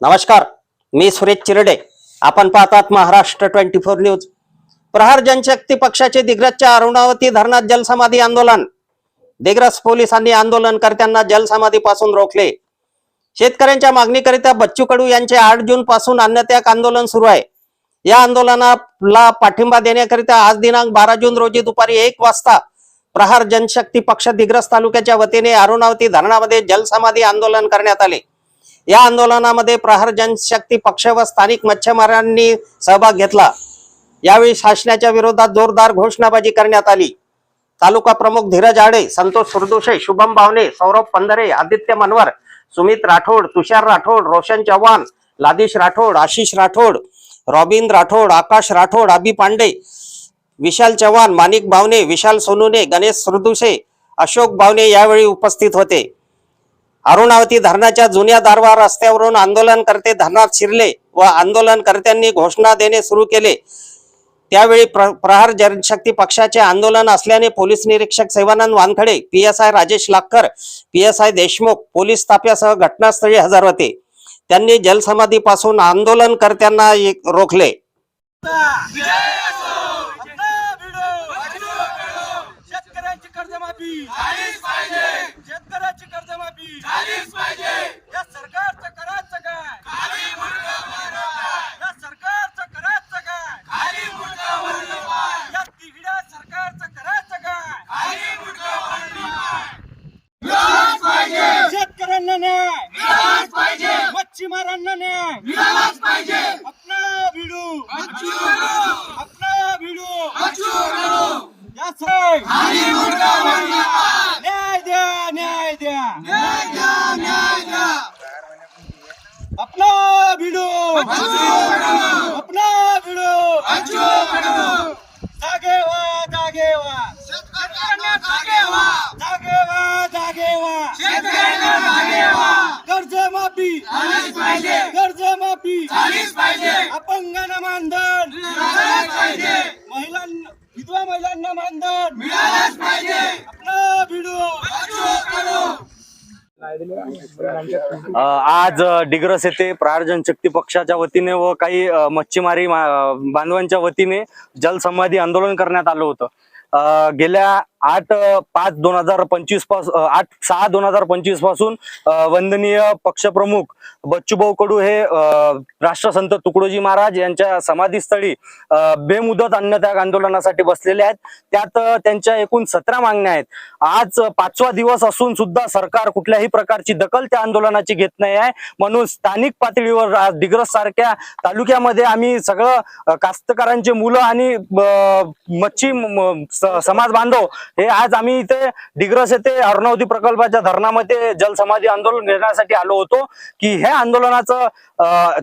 नमस्कार मी सुरेश चिरडे. आपण पाहतात Maharashtra twenty four news. Prahar Janshakti पक्षाचे दिग्रजच्या अरुणावती धरणात जलसमाधी आंदोलन. दिग्रस पोलिसांनी आंदोलनकर्त्यांना जलसमाधीपासून रोखले. शेतकऱ्यांच्या मागणीकरिता बच्चू कडू यांचे आठ जून पासून अन्नत्याग आंदोलन सुरू आहे. या आंदोलनाला पाठिंबा देण्याकरिता आज दिनांक बारा जून रोजी दुपारी एक वाजता प्रहार जनशक्ती पक्ष दिग्रस तालुक्याच्या वतीने अरुणावती धरणामध्ये जलसमाधी आंदोलन करण्यात आले. या आंदोलनामध्ये प्रहार जनशक्ती पक्ष व स्थानिक मच्छीमारांनी सहभाग घेतला. यावेळी शासनाच्या विरोधात जोरदार घोषणाबाजी करण्यात आली. तालुका प्रमुख धीरज आडे संतोष सुरदुशे शुभम भावने सौरभ पंधरे आदित्य मनवर सुमित राठोड तुषार राठोड रोशन चव्हाण लादिश राठोड आशिष राठोड रॉबिन राठोड आकाश राठोड अभि पांडे विशाल चव्हाण माणिक भावने विशाल सोनुने गणेश सुरदुशे अशोक भावने यावेळी उपस्थित होते. अरुणावती धरणाच्या जुन्या दारवा रस्त्यावरून आंदोलनकर्ते धरणात शिरले व आंदोलनकर्त्यांनी घोषणा देणे सुरू केले. त्यावेळी प्र- प्रहार जनशक्ती पक्षाचे आंदोलन असल्याने पोलीस निरीक्षक Sevanand Wankhade P S I Rajesh Lakhkar P S I Deshmukh police ताफ्यासह घटनास्थळी हजर होते. त्यांनी जलसमाधीपासून आंदोलनकर्त्यांना एक- रोखले. शेतकऱ्यांची कर्जमाफी. झालीच पाहिजे. शेतकऱ्यांची झालीच पाहिजे. या सरकारचं करायचं काय? खाली या सरकारचं करायचं काय? खाली या तिघड्या सरकारचं करायचं काय? खाली शेतकऱ्यांना न्याय. मिळालाच पाहिजे. मच्छीमारांना न्याय. मिळालाच पाहिजे. अपना भिडू. अपना भिडू. या साहेब न्याय भिडू. अपना भिडू. जागे व्हा जागे व्हा शेतकऱ्यांना जागे व्हा जागे व्हा जागे व्हा शेतकऱ्यांना जागे व्हा कर्ज माफी झालीच पाहिजे कर्ज माफी झालीच पाहिजे अपंगांना मानधन मिळालंच पाहिजे महिलांना विधवा महिलांना मानधन मिळालंच पाहिजे आपलं भिडू अ, आज डिग्रस येथे प्रहार शक्ती पक्षाच्या वतीने व काही मच्छीमारी बांधवांच्या वतीने जलसमाधी आंदोलन करण्यात आलं होतं. गेल्या आठ पाच दोन हजार पंचवीसपासून आठ सहा दोन हजार पंचवीसपासून वंदनीय पक्षप्रमुख बच्चूभाऊ कडू हे राष्ट्रसंत तुकडोजी महाराज यांच्या समाधीस्थळी बेमुदत अन्नत्याग आंदोलनासाठी बसलेले आहेत. त्यात त्यांच्या एकूण सतरा मागण्या आहेत. आज पाचवा दिवस असून सुद्धा सरकार कुठल्याही प्रकारची दखल त्या आंदोलनाची घेत नाही आहे. म्हणून स्थानिक पातळीवर डिग्रस सारख्या तालुक्यामध्ये आम्ही सगळं कास्तकारांचे मुलं आणि मच्छी समाज बांधव हे आज आम्ही इथे डिग्रस येथे अर्णवती प्रकल्पाच्या धरणामध्ये जलसमाधी आंदोलन घेण्यासाठी आलो होतो की हे आंदोलनाचं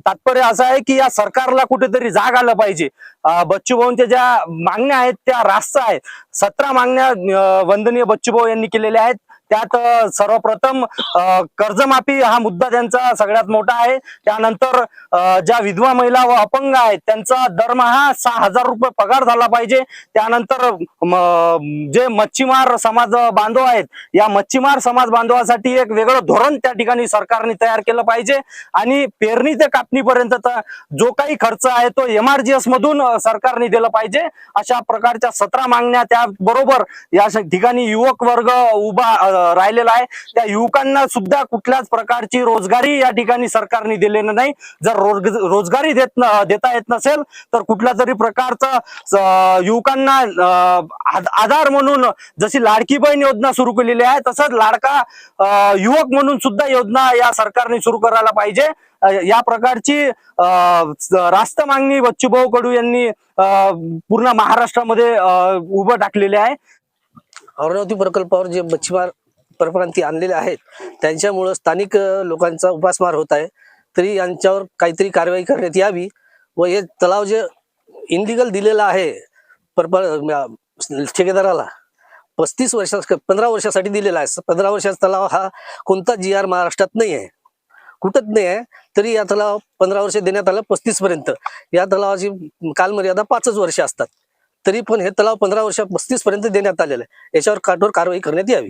तात्पर्य असं आहे की या सरकारला कुठेतरी जाग आलं पाहिजे. बच्चू बच्चूभाऊंच्या ज्या मागण्या आहेत त्या रास्त आहेत. सतरा मागण्या वंदनीय वंदनीय बच्चूभाऊ यांनी केलेल्या आहेत. त्यात सर्वप्रथम कर्जमाफी हा मुद्दा त्यांचा सगळ्यात मोठा आहे. त्यानंतर ज्या विधवा महिला व अपंग आहेत त्यांचा दरमहा सहा हजार रुपये पगार झाला पाहिजे. त्यानंतर जे मच्छीमार समाज बांधव आहेत या मच्छीमार समाज बांधवासाठी एक वेगळं धोरण त्या ठिकाणी सरकारने तयार केलं पाहिजे. आणि पेरणी ते कापणीपर्यंतचा जो काही खर्च आहे तो एमआरजीएस मधून सरकारने दिला पाहिजे. अशा प्रकारच्या सतरा मागण्या त्याबरोबर या ठिकाणी युवक वर्ग उभा राहिलेला आहे. त्या युवकांना सुद्धा कुठल्याच प्रकारची रोजगारी या ठिकाणी सरकारने दिलेलं नाही. जर रोज- रोजगारी देत देता येत नसेल तर कुठल्या तरी प्रकारचं युवकांना आधार म्हणून जशी लाडकी बहीण योजना सुरू केलेली आहे तसंच लाडका युवक म्हणून सुद्धा योजना या सरकारने सुरू करायला पाहिजे. या प्रकारची रास्त मागणी बच्चूभाऊ कडू यांनी पूर्ण महाराष्ट्रामध्ये उभं टाकलेली आहे. अमरावती प्रकल्पावर जे मच्छीमार परप्रांती आणलेले आहेत. त्यांच्यामुळं स्थानिक लोकांचा उपासमार होत आहे. तरी यांच्यावर काहीतरी कारवाई करण्यात यावी व हे तलाव जे इनलिगल दिलेला आहे परप ठेकेदाराला पस्तीस वर्षा पंधरा वर्षासाठी दिलेला आहे. पंधरा वर्षाचा तलाव हा कोणता जी आर महाराष्ट्रात नाही आहे. कुठंच नाही आहे. तरी या तलाव पंधरा वर्ष देण्यात आलं पस्तीस पर्यंत. या तलावाची कालमर्यादा पाचच वर्ष असतात. तरी पण हे तलाव पंधरा वर्ष पस्तीस पर्यंत देण्यात आलेलं आहे. याच्यावर काठोर कारवाई करण्यात यावी.